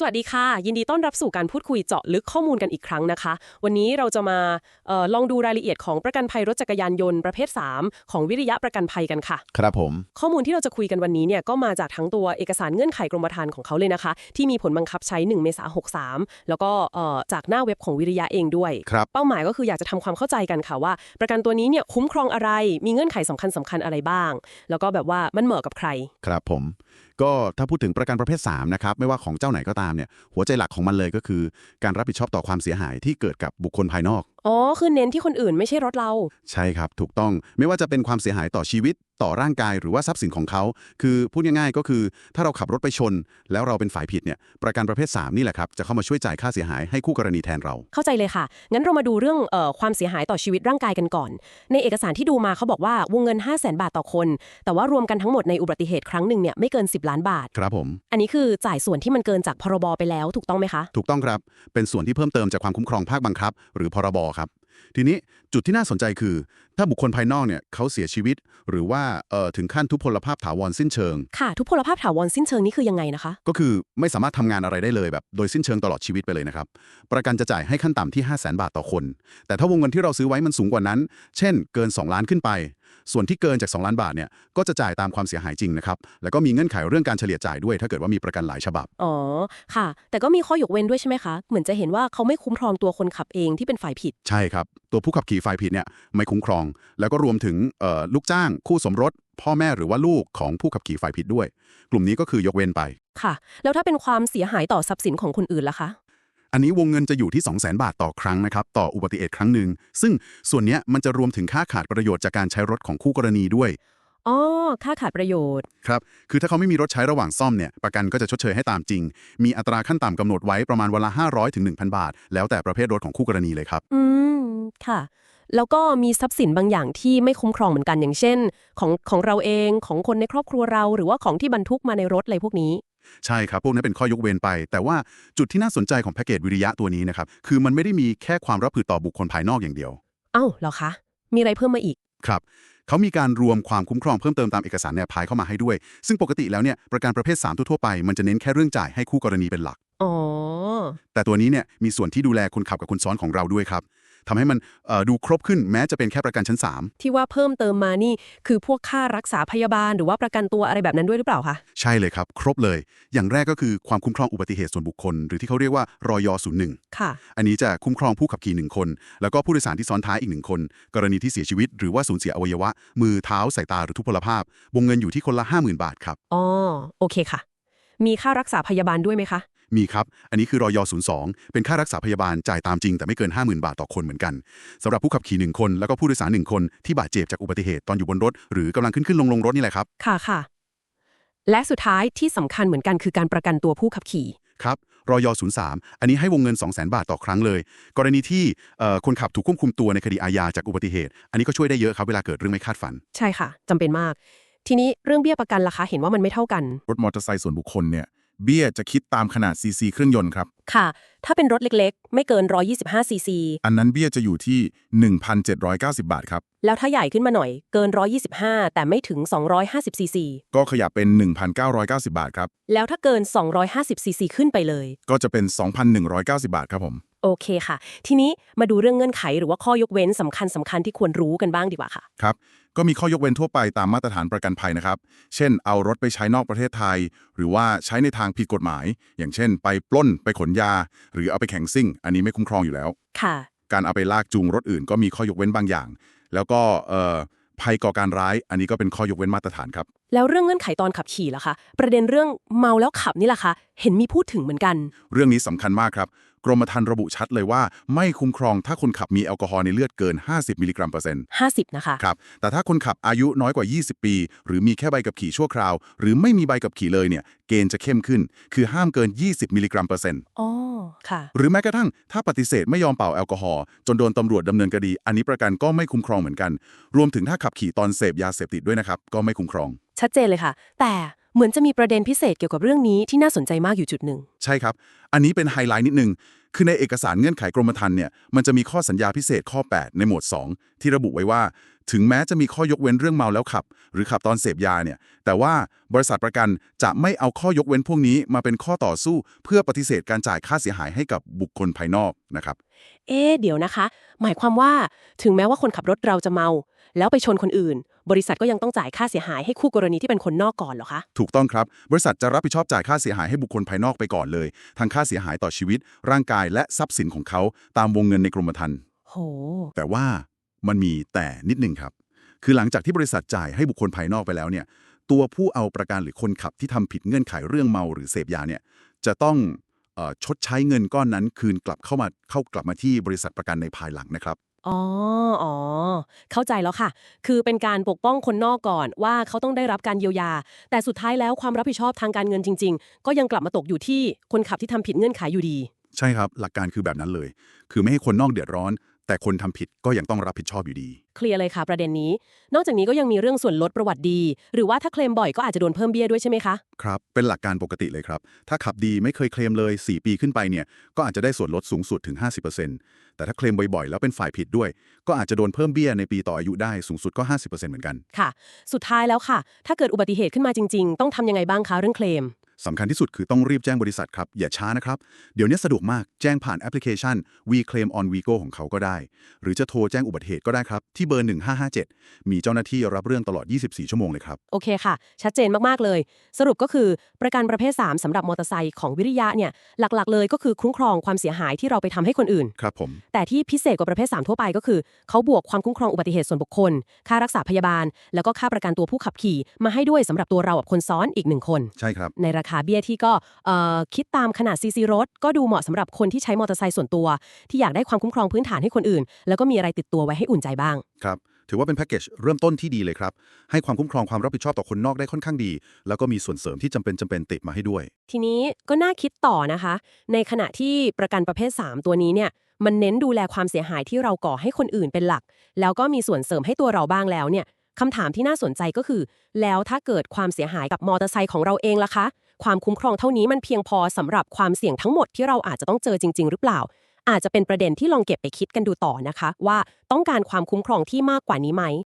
สวัสดีค่ะ ยินดีต้อนรับสู่การพูดคุยเจาะลึกข้อมูลกันอีกครั้งนะคะ วันนี้เราจะมาเออลองดูรายละเอียดของประกันภัยรถจักรยานยนต์ประเภท 3 ของวิริยะประกันภัยกันค่ะ ครับผม ข้อมูลที่เราจะคุยกันวันนี้เนี่ยก็มาจากทั้งตัวเอกสารเงื่อนไขกรมธรรม์ของเขาเลยนะคะ ที่มีผลบังคับใช้ 1 เมษายน63 แล้วก็เอ่อจากหน้าเว็บของวิริยะเองด้วยครับเป้าหมายก็คืออยากจะทำความเข้าใจกันค่ะว่า ประกันตัวนี้เนี่ยคุ้มครองอะไรมีเงื่อนไขสำคัญสำคัญอะไรบ้าง แล้วก็แบบว่ามันเหมาะกับใครครับผม ก็ถ้าพูดถึงประกันประเภท3นะครับไม่ว่าของเจ้าไหนก็ตามเนี่ยหัวใจหลักของมันเลยก็คือ การรับผิดชอบต่อความเสียหายที่เกิดกับบุคคลภายนอกอ๋อ คือเน้นที่คนอื่นไม่ใช่รถเรา ใช่ครับ ถูกต้องไม่ว่าจะเป็นความเสียหายต่อชีวิต ต่อร่างกายหรือว่าทรัพย์สินของเขา คือพูดง่ายๆก็คือ ถ้าเราขับรถไปชน แล้วเราเป็นฝ่ายผิดเนี่ยประกันประเภท 3 นี่แหละครับ จะเข้ามาช่วยจ่ายค่าเสียหายให้คู่กรณีแทนเรา เข้าใจเลยค่ะ งั้นเรามาดูเรื่องเออความเสียหายต่อชีวิตร่างกายกันก่อน ในเอกสารที่ดูมาเขาบอกว่าวงเงิน 5 0 0 0 0 0บาทต่อคน แต่ว่ารวมกันทั้งหมดในอุบัติเหตุครั้งหนึ่งเนี่ยไม่เกิน 10 ล้านบาท ครับผม อันนี้คือจ่ายส่วนที่มันเกินจากพรบไปแล้วถูกต้องไหมคะ ถูกต้องครับเป็นส่วนที่เพิ่มเติมจากความคุ้มครองภาคบังคับ หรือพรบครับ ทีนี้จุดที่น่าสนใจคือ ถ้าบุคคลภายนอกเนี่ยเขาเสียชีวิต หรือว่าเอ่อถึงขั้นทุพพลภาพถาวรสิ้นเชิง ค่ะทุพพลภาพถาวรสิ้นเชิงนี่คือยังไงนะคะ ก็คือไม่สามารถทำงานอะไรได้เลยแบบโดยสิ้นเชิงตลอดชีวิตไปเลยนะครับ ประกันจะจ่ายให้ขั้นต่ำที่ 5 0 0 0 0 0 บาทต่อคน แต่ถ้าวงเงินที่เราซื้อไว้มันสูงกว่านั้น เช่น เกิน 2 ล้านขึ้นไป ส่วนที่เกินจาก 2 ล้านบาทเนี่ยก็จะจ่ายตามความเสียหายจริงนะครับแล้วก็มีเงื่อนไขเรื่องการเฉลี่ยจ่ายด้วย ถ้าเกิดว่ามีประกันหลายฉบับอ๋อค่ะ แต่ก็มีข้อยกเว้นด้วยใช่ไหมคะเหมือนจะเห็นว่าเขาไม่คุ้มครองตัวคนขับเองที่เป็นฝ่ายผิด ใช่ครับ ตัวผู้ขับขี่ฝ่ายผิดเนี่ยไม่คุ้มครอง แล้วก็รวมถึงเอ่อลูกจ้าง คู่สมรส พ่อแม่หรือว่าลูกของผู้ขับขี่ฝ่ายผิดด้วย กลุ่มนี้ก็คือยกเว้นไปค่ะ แล้วถ้าเป็นความเสียหายต่อทรัพย์สินของคนอื่นล่ะคะ อันนี้วงเงินจะอยู่ที่ 2 0 0 0 0 0 บาทต่อครั้งนะครับ ต่ออุบัติเหตุครั้งหนึ่ง ซึ่งส่วนเนี้ยมันจะรวมถึงค่าขาดประโยชน์จากการใช้รถของคู่กรณีด้วยอ๋อค่าขาดประโยชน์ ครับ คือถ้าเขาไม่มีรถใช้ระหว่างซ่อมเนี่ย ประกันก็จะชดเชยให้ตามจริง มีอัตราขั้นต่ำกำหนดไว้ประมาณวันละ500ถึง1,000 บาท แล้วแต่ประเภทรถของคู่กรณีเลยครับ อืม ค่ะ แล้วก็มีทรัพย์สินบางอย่างที่ไม่คุ้มครองเหมือนกัน อย่างเช่น ของของเราเอง ของคนในครอบครัวเรา หรือว่าของที่บรรทุกมาในรถอะไรพวกนี้ ใช่ครับ พวกนี้เป็นข้อยกเว้นไป แต่ว่าจุดที่น่าสนใจของแพ็กเกจวิริยะตัวนี้นะครับ คือมันไม่ได้มีแค่ความรับผิดต่อบุคคลภายนอกอย่างเดียว เอ้าเหรอคะ มีอะไรเพิ่มมาอีก ครับ เขามีการรวมความคุ้มครองเพิ่มเติมตามเอกสารแนบพายเข้ามาให้ด้วย ซึ่งปกติแล้วเนี่ยประกันประเภท3ทั่วๆไปมันจะเน้นแค่เรื่องจ่ายให้คู่กรณีเป็นหลัก อ๋อ แต่ตัวนี้เนี่ยมีส่วนที่ดูแลคนขับกับคนซ้อนของเราด้วยครับ ทำให้มันเอ่อดูครบขึ้นแม้จะเป็นแค่ประกันชั้นที่ว่าเพิ่มเติมมานี่คือพวกค่ารักษาพยาบาลหรือว่าประกันตัวอะไรแบบนั้นด้วยหรือเปล่าคะ3ใช่เลยครับ ครบเลย อย่างแรกก็คือความคุ้มครองอุบัติเหตุส่วนบุคคล หรือที่เขาเรียกว่ารอยศูนย์หนึ่งค่ะ อันนี้จะคุ้มครองผู้ขับขี่หนึ่งคน แล้วก็ผู้โดยสารที่ซ้อนท้ายอีกหนึ่งคน กรณีที่เสียชีวิต หรือว่าสูญเสียอวัยวะ มือเท้าสายตาหรือทุพพลภาพ วงเงินอยู่ที่คนละ 50,000 บาทครับอ๋อโอเคค่ะ มีค่ารักษาพยาบาลด้วยไหมคะ มีครับ อันนี้คือรอย02 เป็นค่ารักษาพยาบาลจ่ายตามจริงแต่ไม่เกิน 50,000 บาทต่อคนเหมือนกันสำหรับผู้ขับขี่หนึ่งคน แล้วก็ผู้โดยสารหนึ่งคนที่บาดเจ็บจากอุบัติเหตุตอนอยู่บนรถ หรือกำลังขึ้นขึ้นลงลงรถนี่แหละครับ ค่ะค่ะ และสุดท้ายที่สำคัญเหมือนกันคือการประกันตัวผู้ขับขี่ ครับรอย03 อันนี้ให้วงเงิน 200,000 บาทต่อครั้งเลย กรณีที่เอ่อคนขับถูกควบคุมตัวในคดีอาญาจากอุบัติเหตุ อันนี้ก็ช่วยได้เยอะครับเวลาเกิดเรื่องไม่คาดฝัน ใช่ค่ะจำเป็นมาก ทีนี้เรื่องเบี้ยประกันล่ะคะเห็นว่ามันไม่เท่ากัน รถมอเตอร์ไซค์ส่วนบุคคลเนี่ย เบี้ยจะคิดตามขนาดซีซีเครื่องยนต์ครับ ค่ะ ถ้าเป็นรถเล็กๆ ไม่เกิน 125ซีซีอันนั้นเบี้ยจะอยู่ที่ 1,790 บาทครับ แล้วถ้าใหญ่ขึ้นมาหน่อยเกิน 125 แต่ไม่ถึง 250ซีซีก็ขยับเป็น 1,990 บาทครับ แล้วถ้าเกิน 250ซีซีขึ้นไปเลย ก็จะเป็น 2,190 บาทครับผม โอเคค่ะ ทีนี้มาดูเรื่องเงื่อนไขหรือว่าข้อยกเว้นสำคัญสำคัญที่ควรรู้กันบ้างดีกว่าค่ะ ครับ ก็มีข้อยกเว้นทั่วไปตามมาตรฐานประกันภัยนะครับ เช่น เอารถไปใช้นอกประเทศไทย หรือว่าใช้ในทางผิดกฎหมาย อย่างเช่น ไปปล้นไปขนยา หรือเอาไปแข่งซิ่ง อันนี้ไม่คุ้มครองอยู่แล้ว ค่ะ การเอาไปลากจูงรถอื่น ก็มีข้อยกเว้นบางอย่าง แล้วก็เอ่อภัยก่อการร้าย อันนี้ก็เป็นข้อยกเว้นมาตรฐานครับ แล้วเรื่องเงื่อนไขตอนขับขี่ล่ะคะ ประเด็นเรื่องเมาแล้วขับนี่ล่ะคะ เห็นมีพูดถึงเหมือนกัน เรื่องนี้สำคัญมากครับ กรมธรรม์ระบุชัดเลยว่า ไม่คุ้มครองถ้าคนขับมีแอลกอฮอล์ในเลือดเกิน 50 มิลลิกรัมเปอร์เซ็นต์50 นะคะ ครับ แต่ถ้าคนขับอายุน้อยกว่า 20 ปี หรือมีแค่ใบขับขี่ชั่วคราว หรือไม่มีใบขับขี่เลยเนี่ย เกณฑ์จะเข้มขึ้น คือห้ามเกิน 20 มิลลิกรัมเปอร์เซ็นต์อ๋อ ค่ะ หรือแม้กระทั่งถ้าปฏิเสธไม่ยอมเป่าแอลกอฮอล์จนโดนตำรวจดำเนินคดี อันนี้ประกันก็ไม่คุ้มครองเหมือนกัน รวมถึงถ้าขับขี่ตอนเสพยาเสพติดด้วยนะครับก็ไม่คุ้มครอง ชัดเจนเลยค่ะ แต่ เหมือนจะมีประเด็นพิเศษเกี่ยวกับเรื่องนี้ที่น่าสนใจมากอยู่จุดหนึ่ง ใช่ครับ อันนี้เป็นไฮไลท์นิดนึง คือในเอกสารเงื่อนไขกรมธรรม์เนี่ย มันจะมีข้อสัญญาพิเศษข้อ 8 ในหมวด 2 ที่ระบุไว้ว่า ถึงแม้จะมีข้อยกเว้นเรื่องเมาแล้วขับ หรือขับตอนเสพยาเนี่ย แต่ว่าบริษัทประกันจะไม่เอาข้อยกเว้นพวกนี้มาเป็นข้อต่อสู้ เพื่อปฏิเสธการจ่ายค่าเสียหายให้กับบุคคลภายนอกนะครับ เอ๊ะเดี๋ยวนะคะ หมายความว่า ถึงแม้ว่าคนขับรถเราจะเมา แล้วไปชนคนอื่น บริษัทก็ยังต้องจ่ายค่าเสียหายให้คู่กรณีที่เป็นคนนอกก่อนเหรอคะ ถูกต้องครับ บริษัทจะรับผิดชอบจ่ายค่าเสียหายให้บุคคลภายนอกไปก่อนเลย ทั้งค่าเสียหายต่อชีวิต ร่างกายและทรัพย์สินของเขาตามวงเงินในกรมธรรม์โห แต่ว่ามันมีแต่นิดนึงครับ คือหลังจากที่บริษัทจ่ายให้บุคคลภายนอกไปแล้วเนี่ย ตัวผู้เอาประกันหรือคนขับที่ทำผิดเงื่อนไขเรื่องเมาหรือเสพยาเนี่ย จะต้องเออชดใช้เงินก้อนนั้นคืนกลับเข้ามาเข้ากลับมาที่บริษัทประกันในภายหลังนะครับ อ๋อ อ๋อ เข้าใจแล้วค่ะ คือเป็นการปกป้องคนนอกก่อนว่าเขาต้องได้รับการเยียวยา แต่สุดท้ายแล้วความรับผิดชอบทางการเงินจริง ๆ ก็ยังกลับมาตกอยู่ที่คนขับที่ทำผิดเงื่อนไขอยู่ดี ใช่ครับ หลักการคือแบบนั้นเลย คือไม่ให้คนนอกเดือดร้อน แต่คนทำผิดก็ยังต้องรับผิดชอบอยู่ดี เคลียร์เลยค่ะประเด็นนี้ นอกจากนี้ก็ยังมีเรื่องส่วนลดประวัติดี หรือว่าถ้าเคลมบ่อยก็อาจจะโดนเพิ่มเบี้ยด้วยใช่ไหมคะ ครับ เป็นหลักการปกติเลยครับ ถ้าขับดีไม่เคยเคลมเลย 4 ปีขึ้นไปเนี่ย ก็อาจจะได้ส่วนลดสูงสุดถึง 50%แต่ถ้าเคลมบ่อยๆ แล้วเป็นฝ่ายผิดด้วย ก็อาจจะโดนเพิ่มเบี้ยในปีต่ออายุได้สูงสุดก็ 50%เหมือนกัน ค่ะ สุดท้ายแล้วค่ะ ถ้าเกิดอุบัติเหตุขึ้นมาจริง ๆ ต้องทำยังไงบ้างคะเรื่องเคลม สำคัญที่สุดคือต้องรีบแจ้งบริษัทครับ อย่าช้านะครับ เดี๋ยวนี้สะดวกมากแจ้งผ่านแอปพลิเคชัน We Claim on Vigo ของเขาก็ได้ หรือจะโทรแจ้งอุบัติเหตุก็ได้ครับ ที่เบอร์ 1557 มีเจ้าหน้าที่รับเรื่องตลอด 24 ชั่วโมงเลยครับ โอเคค่ะ ชัดเจนมากๆเลย สรุปก็คือประกันประเภท 3สำหรับมอเตอร์ไซค์ของวิริยะเนี่ยหลักๆ เลยก็คือคุ้มครองความเสียหายที่เราไปทำให้คนอื่นครับผมแต่ที่พิเศษกว่าประเภท 3 ทั่วไปก็คือเขาบวกความคุ้มครองอุบัติเหตุส่วนบุคคล ค่ารักษาพยาบาล แล้วก็ค่าประกันตัวผู้ขับขี่ มาให้ด้วยสำหรับตัวเรากับคนซ้อนอีกหนึ่งคนใช่ครับในราคาเบี้ยที่ก็เอ่อคิดตามขนาดซีซีรถ ก็ดูเหมาะสำหรับคนที่ใช้มอเตอร์ไซค์ส่วนตัว ที่อยากได้ความคุ้มครองพื้นฐานให้คนอื่น แล้วก็มีอะไรติดตัวไว้ให้อุ่นใจบ้าง ครับ ถือว่าเป็นแพ็กเกจเริ่มต้นที่ดีเลยครับ ให้ความคุ้มครองความรับผิดชอบต่อคนนอกได้ค่อนข้างดี แล้วก็มีส่วนเสริมที่จำเป็นจำเป็นติดมาให้ด้วย ทีนี้ก็น่าคิดต่อนะคะ ในขณะที่ประกันประเภท 3 ตัวนี้เนี่ยมันเน้นดูแลความเสียหายที่เราก่อให้คนอื่นเป็นหลัก แล้วก็มีส่วนเสริมให้ตัวเราบ้างแล้วเนี่ยคำถามที่น่าสนใจก็คือ แล้วถ้าเกิดความเสียหายกับมอเตอร์ไซค์ของเราเองล่ะคะ ความคุ้มครองเท่านี้มันเพียงพอสำหรับความเสี่ยงทั้งหมดที่เราอาจจะต้องเจอจริง ๆ หรือเปล่า อาจจะเป็นประเด็นที่ลองเก็บไปคิดกันดูต่อนะคะ ว่าต้องการความคุ้มครองที่มากกว่านี้ไหม